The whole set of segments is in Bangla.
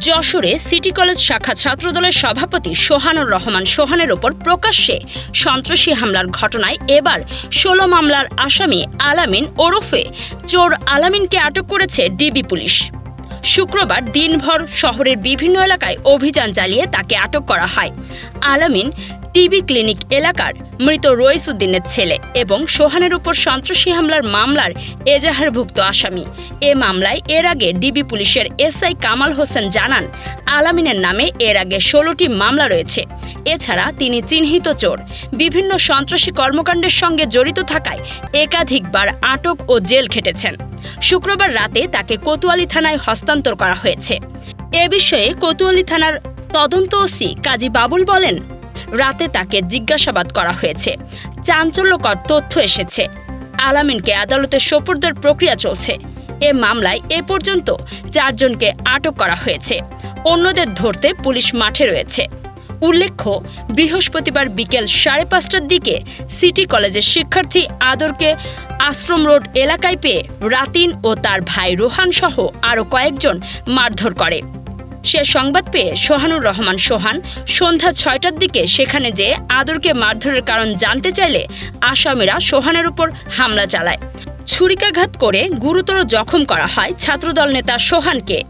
যশোরে সিটি কলেজ শাখা ছাত্রদলের সভাপতি সোহানুর রহমান সোহানের ওপর প্রকাশ্যে সন্ত্রাসী হামলার ঘটনায় এবার ষোলো মামলার আসামি আলামিন ওরফে চোর আলামিনকে আটক করেছে ডিবি পুলিশ। শুক্রবার দিনভর শহরের বিভিন্ন এলাকায় অভিযান চালিয়ে তাকে আটক করা হয়। আলামিন টিবি ক্লিনিক এলাকার মৃত রইসুদ্দিনের ছেলে এবং সোহানের উপর সন্ত্রাসী হামলার মামলার এজাহারভুক্ত আসামি। এ মামলায় এর আগে ডিবি পুলিশের এসআই কামাল হোসেন জানান, আলামিনের নামে এর আগে ষোলোটি মামলা রয়েছে। এছাড়া তিনি চিহ্নিত চোর। বিভিন্ন সন্ত্রাসী কর্মকাণ্ডের সঙ্গে জড়িত থাকায় একাধিকবার আটক ও জেল খেটেছেন। শুক্রবার রাতে তাকে কোতোয়ালি থানায় হস্তান্তর করা হয়েছে। এ বিষয়ে কোতোয়ালি থানার তদন্ত ওসি কাজী বাবুল বলেন রাতে তাকে জিজ্ঞাসাবাদ করা হয়েছে। চাঞ্চল্যকর তথ্য এসেছে। আলামিনকে আদালতে সোপর্দের প্রক্রিয়া চলছে। এ মামলায় এ পর্যন্ত চারজনকে আটক করা হয়েছে। অন্যদের ধরতে পুলিশ মাঠে রয়েছে। উল্লেখ্য, বৃহস্পতিবার বিকেল সাড়ে পাঁচটার দিকে সিটি কলেজের শিক্ষার্থী আদরকে আশ্রম রোড এলাকায় পেয়ে রাতিন ও তার ভাই রোহান সহ আরও কয়েকজন মারধর করে। সে সংবাদ পেয়ে সোহানুর রহমান সোহান সন্ধ্যা ছয়টার দিকে সেখানে যেয়ে আদরকে মারধরের কারণ জানতে চাইলে আসামিরা সোহানের উপর হামলা চালায়। ছুরিকাঘাত করে গুরুতর জখম করা হয় ছাত্রদল নেতা সোহানকে।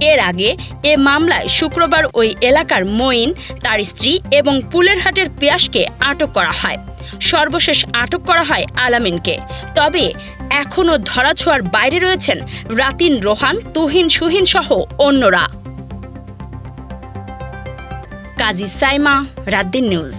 এর আগে এ মামলায় শুক্রবার ওই এলাকার মঈন, তার স্ত্রী এবং পুলেরহাটের পেয়াসকে আটক করা হয়। সর্বশেষ আটক করা হয় আলামিনকে। তবে এখনও ধরাছোঁয়ার বাইরে রয়েছেন রাতিন রোহান, তুহিন সুহিন সহ অন্যরা। কাজী সাইমা রাদ্দিন নিউজ।